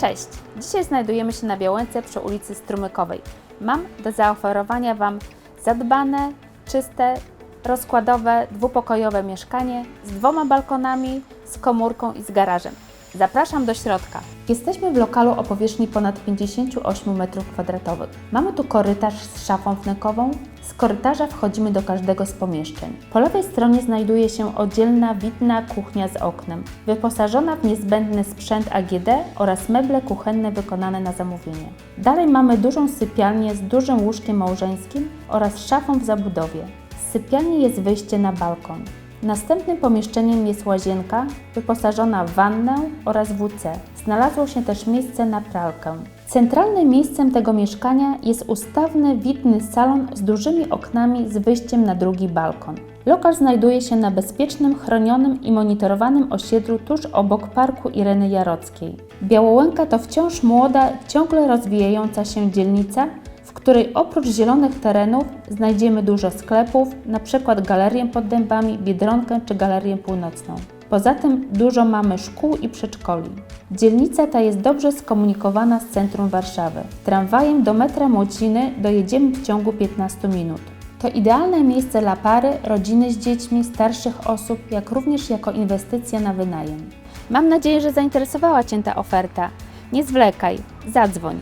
Cześć! Dzisiaj znajdujemy się na Białęce przy ulicy Strumykowej. Mam do zaoferowania Wam zadbane, czyste, rozkładowe, dwupokojowe mieszkanie z dwoma balkonami, z komórką i z garażem. Zapraszam do środka. Jesteśmy w lokalu o powierzchni ponad 58 m2. Mamy tu korytarz z szafą wnękową. Z korytarza wchodzimy do każdego z pomieszczeń. Po lewej stronie znajduje się oddzielna widna kuchnia z oknem, wyposażona w niezbędny sprzęt AGD oraz meble kuchenne wykonane na zamówienie. Dalej mamy dużą sypialnię z dużym łóżkiem małżeńskim oraz szafą w zabudowie. Z sypialni jest wyjście na balkon. Następnym pomieszczeniem jest łazienka wyposażona w wannę oraz WC. Znalazło się też miejsce na pralkę. Centralnym miejscem tego mieszkania jest ustawny, widny salon z dużymi oknami z wyjściem na drugi balkon. Lokal znajduje się na bezpiecznym, chronionym i monitorowanym osiedlu tuż obok parku Ireny Jarockiej. Białołęka to wciąż młoda, ciągle rozwijająca się dzielnica, w której oprócz zielonych terenów znajdziemy dużo sklepów, np. galerię pod dębami, Biedronkę czy galerię północną. Poza tym dużo mamy szkół i przedszkoli. Dzielnica ta jest dobrze skomunikowana z centrum Warszawy. Tramwajem do metra Młociny dojedziemy w ciągu 15 minut. To idealne miejsce dla pary, rodziny z dziećmi, starszych osób, jak również jako inwestycja na wynajem. Mam nadzieję, że zainteresowała Cię ta oferta. Nie zwlekaj, zadzwoń